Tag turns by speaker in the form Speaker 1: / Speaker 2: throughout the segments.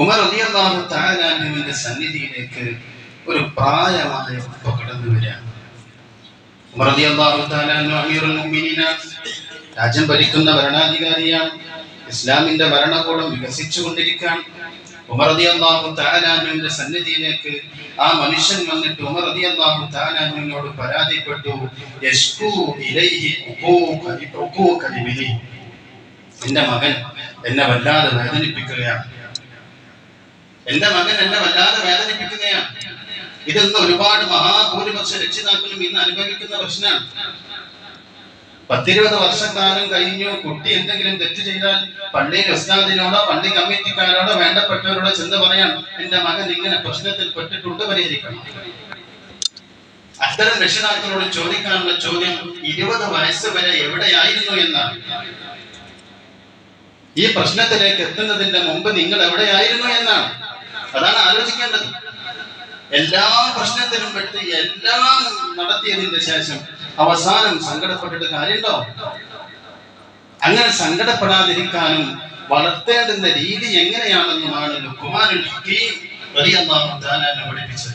Speaker 1: ഉമർ റളിയല്ലാഹു തആല സന്നിധിയിലേക്ക് ഒരു പ്രായമായ ഉപ്പ കടന്നു വരികയാണ്. ഉമർ തആല അൻഹു അമീറുൽ മുഅ്മിനീനാണ് രാജ്യം ഭരിക്കുന്ന ഭരണാധികാരിയാണ് ഇസ്ലാമിന്റെ ഭരണകൂടം വികസിച്ചു കൊണ്ടിരിക്കുകയാണ് ഉമർ റളിയല്ലാഹു അള്ളാഹു അൻഹുവിന്റെ സന്നിധിയിലേക്ക് ആ മനുഷ്യൻ വന്നിട്ട് ഉമർ റളിയല്ലാഹു അള്ളാഹു അൻഹുവിനോട് പരാതിപ്പെട്ടു എന്റെ മകൻ എന്നെ വല്ലാതെ വേദനിപ്പിക്കുകയാണ്. എന്റെ മകൻ എന്നെ വല്ലാതെ വേദനിപ്പിക്കുകയാണ്. ഇതൊന്ന് ഒരുപാട് മഹാഭൂരിപക്ഷ രക്ഷിതാക്കളും ഇന്ന് അനുഭവിക്കുന്ന പ്രശ്നമാണ്. പത്തിരുപത് കാലം കഴിഞ്ഞു കുട്ടി എന്തെങ്കിലും തെറ്റ് ചെയ്താൽ പള്ളി ഉസ്താദിനോടോ പള്ളി കമ്മിറ്റിക്കാരോടോ വേണ്ടപ്പെട്ടവരോടോ ചെന്ന് പറയാം എന്റെ മകൻ ഇങ്ങനെ പ്രശ്നത്തിൽ പെട്ടിട്ടുണ്ട് പരിഹരിക്കണം. അത്തരം രക്ഷിതാക്കളോട് ചോദിക്കാനുള്ള ചോദ്യം ഇരുപത് വയസ്സ് വരെ എവിടെയായിരുന്നു എന്നാണ്. ഈ പ്രശ്നത്തിലേക്ക് എത്തുന്നതിന്റെ മുമ്പ് നിങ്ങൾ എവിടെയായിരുന്നു എന്നാണ്. അതാണ് ആലോചിക്കേണ്ടത്. എല്ലാ പ്രശ്നത്തിലും പെട്ട് എല്ലാം നടത്തിയതിന്റെ ശേഷം അവസാനം സങ്കടപ്പെട്ടിട്ട് കാര്യമുണ്ടോ? അങ്ങനെ സങ്കടപ്പെടാതിരിക്കാനും വളർത്തേണ്ടുന്ന രീതി എങ്ങനെയാണെന്നുമാണ് ലുക്കുമാനുൽ ഹക്കീം റളിയല്ലാഹു തആല പഠിപ്പിച്ചത്.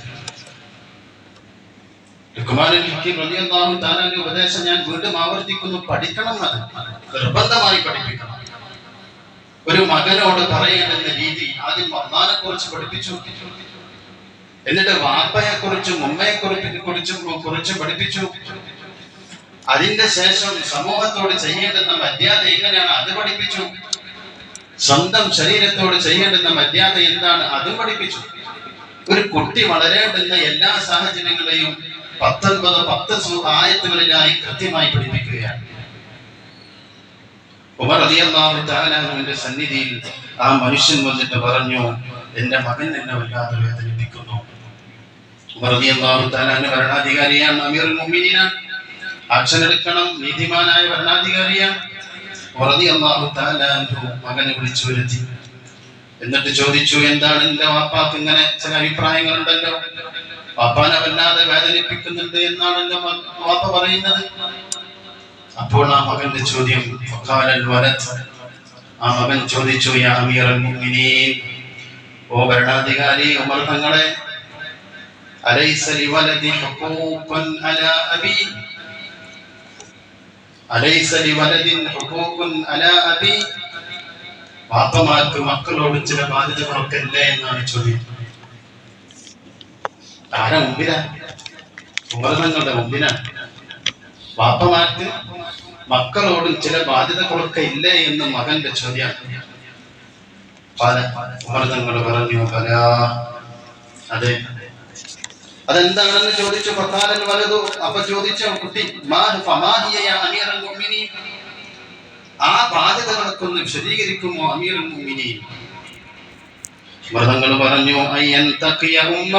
Speaker 1: ലുക്കുമാനുൽ ഹക്കീം റളിയല്ലാഹു തആലയുടെ ഉപദേശം ഞാൻ വീണ്ടും ആവർത്തിക്കുന്നു. പഠിക്കണം അത്. നിർബന്ധമായി പഠിപ്പിക്കണം. ഒരു മകനോട് പറയേണ്ടുന്ന രീതി ആദ്യം അള്ളാനെ കുറിച്ച് പഠിപ്പിച്ചു. എന്നിട്ട് വാപ്പയെ കുറിച്ചും ഉമ്മയെ കുറിച്ചും കുറിച്ച് പഠിപ്പിച്ചു. അതിന്റെ ശേഷം സമൂഹത്തോട് ചെയ്യേണ്ടുന്ന മര്യാദ എങ്ങനെയാണ്? അത് പഠിപ്പിച്ചു. സ്വന്തം ശരീരത്തോട് ചെയ്യേണ്ടുന്ന മര്യാദ എന്താണ്? അത് പഠിപ്പിച്ചു. ഒരു കുട്ടി വളരേണ്ടുന്ന എല്ലാ സാഹചര്യങ്ങളെയും പത്തൊൻപത് പത്ത് ആയത്തുകളിലായി കൃത്യമായി പഠിപ്പിക്കുകയാണ്. തആല സന്നിധിയിൽ ആ മനുഷ്യൻ വന്നിട്ട് പറഞ്ഞു എന്റെ മകൻ എന്നെ വല്ലാതെ വേദനിപ്പിക്കുന്നു. അൻഹു ഭരണാധികാരിയാണ് ആക്ഷൻ എടുക്കണം നീതിമാനായ ഭരണാധികാരിയാണ്. തആല മകനെ വിളിച്ചു വരുത്തി. എന്നിട്ട് ചോദിച്ചു എന്താണ് എന്റെ വാപ്പാക്ക് ഇങ്ങനെ ചില അഭിപ്രായങ്ങൾ ഉണ്ടല്ലോ വാപ്പാനെ വല്ലാതെ വേദനിപ്പിക്കുന്നുണ്ട് എന്നാണ് എന്റെ വാപ്പ പറയുന്നത്. അപ്പോൾ ആ മകന്റെ ചോദ്യം ആ മകൻ ചോദിച്ചു ഓ ഭരണാധികാരി ഉമർ തങ്ങളെ വാപ്പമാർക്ക് മക്കളോട് ചില ബാധ്യതകളൊക്കെ ഇല്ലേ എന്നാണ് ചോദ്യം. ആരാ മുമ്പിലാ? ഉമർ തങ്ങളുടെ മുമ്പിലാണ് വാപ്പമാർക്ക് മക്കളോട് ചില ബാധ്യതകളൊക്കെ ഇല്ലേ എന്ന് മകന്റെ ചോദ്യം പല മൃതങ്ങൾ പറഞ്ഞു പല അതെ. അതെന്താണെന്ന് ചോദിച്ചു ഫഖാലൻ വലതു. അപ്പൊ ചോദിച്ച കുട്ടി ആ ബാധ്യതകളൊക്കെ ഒന്ന് വിശദീകരിക്കുമോ അമീറുൽ മൃതങ്ങൾ പറഞ്ഞു അയ്യൻ ഉമ്മ.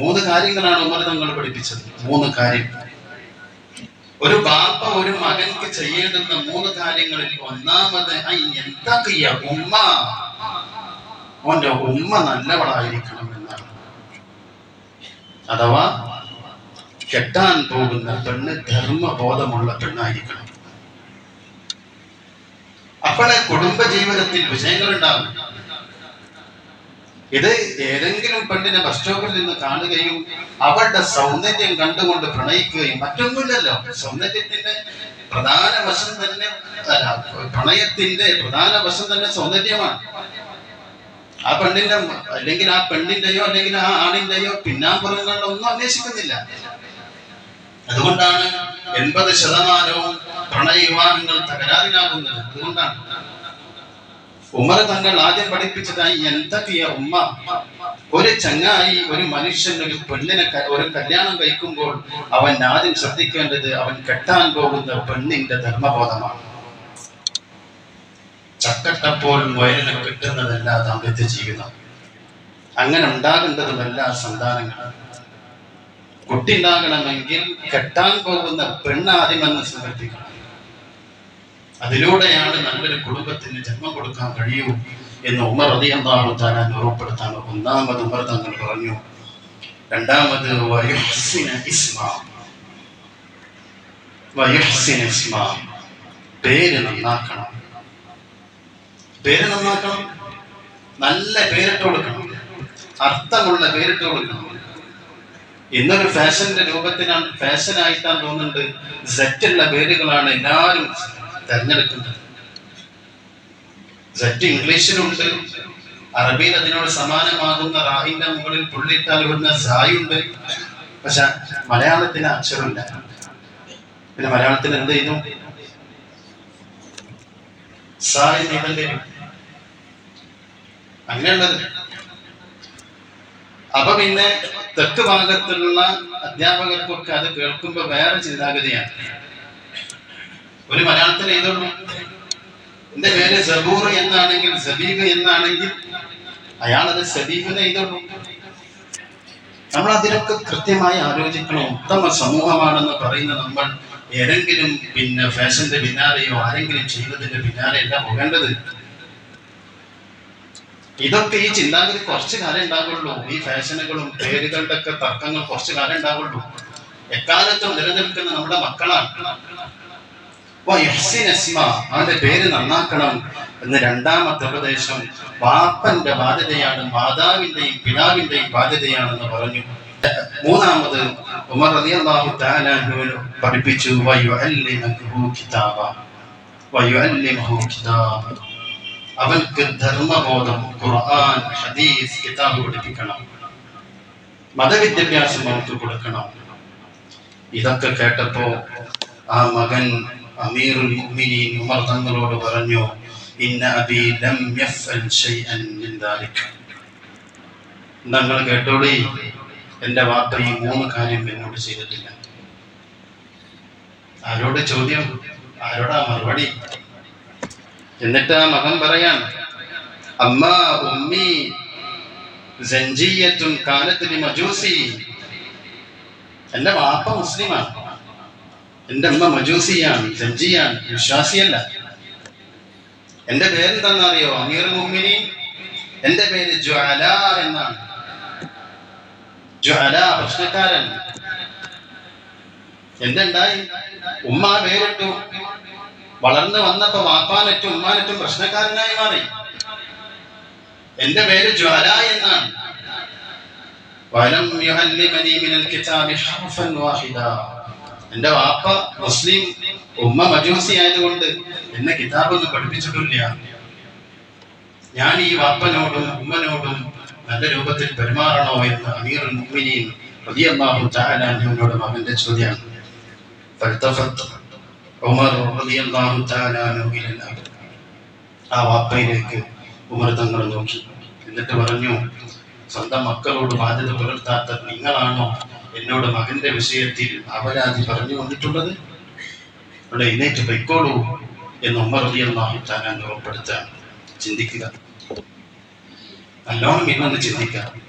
Speaker 1: മൂന്ന് കാര്യങ്ങളാണ് മൃതങ്ങൾ പഠിപ്പിച്ചത്. മൂന്ന് കാര്യം. ഒരു ബാപ്പ ഒരു മകൻക്ക് ചെയ്യേണ്ടുന്ന മൂന്ന് കാര്യങ്ങളിൽ ഒന്നാമത് യന്തഖിയ ഉമ്മ? ഓന്റെ ഉമ്മ നല്ലവളായിരിക്കണം എന്നാണ് അഥവാ കെട്ടാൻ പോകുന്ന പെണ്ണ് ധർമ്മബോധമുള്ള പെണ്ണായിരിക്കണം. അപ്പോഴെ കുടുംബ ജീവിതത്തിൽ വിജയങ്ങൾ ഉണ്ടാകും ഇത് ഏതെങ്കിലും പെണ്ണിനെ ബസ് സ്റ്റോപ്പിൽ നിന്ന് കാണുകയും അവളുടെ സൗന്ദര്യം കണ്ടുകൊണ്ട് പ്രണയിക്കുകയും മറ്റൊന്നുമില്ലല്ലോ. സൗന്ദര്യത്തിന്റെ പ്രധാന വശം തന്നെ പ്രണയത്തിന്റെ പ്രധാന വശം തന്നെ സൗന്ദര്യമാണ്. ആ പെണ്ണിന്റെ അല്ലെങ്കിൽ ആ പെണ്ണിന്റെയോ അല്ലെങ്കിൽ ആ ആണിന്റെയോ പിന്നാമ്പുറങ്ങളുടെ ഒന്നും അന്വേഷിക്കുന്നില്ല. അതുകൊണ്ടാണ് എൺപത് ശതമാനവും പ്രണയ വിവാഹങ്ങൾ തകരാറിലാകുന്നത്. അതുകൊണ്ടാണ്. ഉമർ തങ്ങൾ ആദ്യം പഠിപ്പിച്ചതായി എന്തൊക്കെയ ഉമ്മ? ഒരു ചങ്ങായി ഒരു മനുഷ്യൻ ഒരു പെണ്ണിനെ ഒരു കല്യാണം കഴിക്കുമ്പോൾ അവൻ ആദ്യം ശ്രദ്ധിക്കേണ്ടത് അവൻ കെട്ടാൻ പോകുന്ന പെണ്ണിന്റെ ധർമ്മബോധമാണ്. ചക്കട്ടപ്പോൾ മുയലിനെ കിട്ടുന്നതല്ല ദാമ്പത്യ ജീവിതം. അങ്ങനെ ഉണ്ടാകേണ്ടതുമല്ല സന്താനങ്ങൾ കുട്ടി ഉണ്ടാകണമെങ്കിൽ കെട്ടാൻ പോകുന്ന പെണ്ണാദ്യമെന്ന് സങ്കല്പിക്കണം. അതിലൂടെയാണ് നല്ലൊരു കുടുംബത്തിന് ജന്മം കൊടുക്കാൻ കഴിയൂ എന്ന് ഉമർ റളിയല്ലാഹു തആല ഉറപ്പെടുത്താൻ ഒന്നാമത് ഉമർ തങ്ങൾ പറഞ്ഞു. രണ്ടാമത് പേര് നന്നാക്കണം. പേര് നന്നാക്കണം. നല്ല പേരിട്ട് കൊടുക്കണം. അർത്ഥമുള്ള പേരിട്ട് കൊടുക്കണം. ഇന്നൊരു ഫാഷന്റെ രൂപത്തിനാണ് ഫാഷനായിട്ടാണ് തോന്നുന്നുണ്ട്. സെറ്റുള്ള പേരുകളാണ് എല്ലാവരും തെരഞ്ഞെടുക്കുന്നത്. സെറ്റ് ഇംഗ്ലീഷിലുണ്ട്. അറബിയിൽ അതിനോട് സമാനമാകുന്ന റാഹിന്റെ മുകളിൽ പുള്ളിട്ടാൽ വരുന്ന സായുണ്ട്. പക്ഷെ മലയാളത്തിന് അക്ഷരമില്ല. പിന്നെ മലയാളത്തിൽ എന്ത് ചെയ്തു സായി അങ്ങനെയുള്ളത്. അപ്പൊ പിന്നെ തെക്ക് ഭാഗത്തുള്ള അധ്യാപകർക്കൊക്കെ അത് കേൾക്കുമ്പോ വേറെ ചിന്താഗതിയാണ്. ഒരു മലയാളത്തിൽ എഴുതുള്ളൂ എന്റെ പേര് സബൂർ എന്നാണെങ്കിൽ സബീബ് എന്നാണെങ്കിൽ അയാളത് സബീബിനെ എഴുതുള്ളൂ നമ്മൾ അതിലൊക്കെ കൃത്യമായി ആലോചിക്കണം. ഉത്തമ സമൂഹമാണെന്ന് പറയുന്ന നമ്മൾ ഏതെങ്കിലും പിന്നെ ഫാഷന്റെ പിന്നാലെയോ ആരെങ്കിലും ചെയ്തതിന്റെ പിന്നാലെയല്ല പോകേണ്ടത്. ഇതൊക്കെ ഈ ചിന്താഗതി കുറച്ച് കാലം ഉണ്ടാവുള്ളൂ. ഈ ഫാഷനുകളും പേരുകളുടെ ഒക്കെ തർക്കങ്ങൾ കുറച്ച് കാലം ഉണ്ടാവുള്ളൂ. എക്കാലത്തും നിലനിൽക്കുന്ന നമ്മുടെ മക്കളാണ്. അവന്റെ പേര് നന്നാക്കണം എന്ന് രണ്ടാമത്തെ ഉപദേശം പാപ്പന്റെ ബാധ്യതയാണ് മാതാവിന്റെയും പിതാവിന്റെയും ബാധ്യതയാണെന്ന് പറഞ്ഞു. മൂന്നാമത് ഉമർ റളിയല്ലാഹു തആല പഠിപ്പിച്ചു കിതാബ അവൻക്ക് ധർമ്മബോധം ഖുർആൻ ഹദീസ് കിതാബ് പഠിപ്പിക്കണം. മതവിദ്യാഭ്യാസം അവർക്ക് കൊടുക്കണം. ഇതൊക്കെ കേട്ടപ്പോ ആ മകൻ അമീറുൽ മുഅ്മിനീൻ ഉമർ തങ്ങളോട് പറഞ്ഞു ഇന്ന അബി ലം യഫൽ ഷൈഅൻ മിൻ ദാലിക. നിങ്ങൾ കേട്ടോളി എന്റെ വാപ്പ ഈ മൂന്ന് കാര്യം എന്നോട് ചെയ്തിട്ടില്ല. ആരോട് ചോദ്യം? ആരോടാ മറുപടി? എന്നിട്ട് ആ മകൻ പറയാൻ അമ്മ ഉമ്മി കാലത്തിന് മജൂസി എന്റെ വാപ്പ മുസ്ലിമാണ്. എന്റെ അമ്മ മജൂസിയാണ് ജഡ്ജിയാണ് വിശ്വാസിയല്ല എന്റെ എന്റെ പേരെന്താണെന്നറിയോ? അമീർ മുമ്മിനി എന്റെ പേര് ജ്വാല എന്നാണ്. ജ്വാല പ്രശ്നക്കാരൻ. എന്തുണ്ടായി? ഉമ്മ പേരിട്ടു. വളർന്നു വന്നപ്പോ വാപ്പാനറ്റും ഉമ്മാനറ്റും പ്രശ്നക്കാരനായി മാറി. എന്റെ പേര് ജ്വാല എന്നാണ്. വലം യുഹല്ലിമനി മിനൽ കിതാബി ഹർഫൻ വാഹിദ. എന്റെ വാപ്പ മുസ്ലിം ഉമ്മ മജൂസി ആയതുകൊണ്ട് എന്നെ കിതാബൊന്നും പഠിപ്പിച്ചിട്ടില്ല. ഞാൻ ഈ വാപ്പനോടും ഉമ്മനോടും നല്ല രൂപത്തിൽ പെരുമാറണോ എന്ന് അമീറുൽ മുഅ്മിനീൻ റളിയല്ലാഹു തആല അൻഹുവിനോട് മകന്റെ ചോദ്യമാണ് ഫൽതഫത്ത് ഉമർ റളിയല്ലാഹു തആല അൻഹു ഇലൽ ആ വാപ്പയിലേക്ക് ഉമർ തങ്ങൾ നോക്കി. എന്നിട്ട് പറഞ്ഞു സ്വന്തം മക്കളോട് ബാധ്യത പുലർത്താത്ത നിങ്ങളാണോ എന്നോട് മകന്റെ വിഷയത്തിൽ അപരാധി പറഞ്ഞു വന്നിട്ടുള്ളത് അവിടെ എഴുന്നേറ്റ് പൊയ്ക്കോളൂ എന്ന് ഉമ്മർ തആല ഉറപ്പെടുത്താൻ ചിന്തിക്കുക. നല്ലോണം ഇന്നൊന്ന് ചിന്തിക്കാം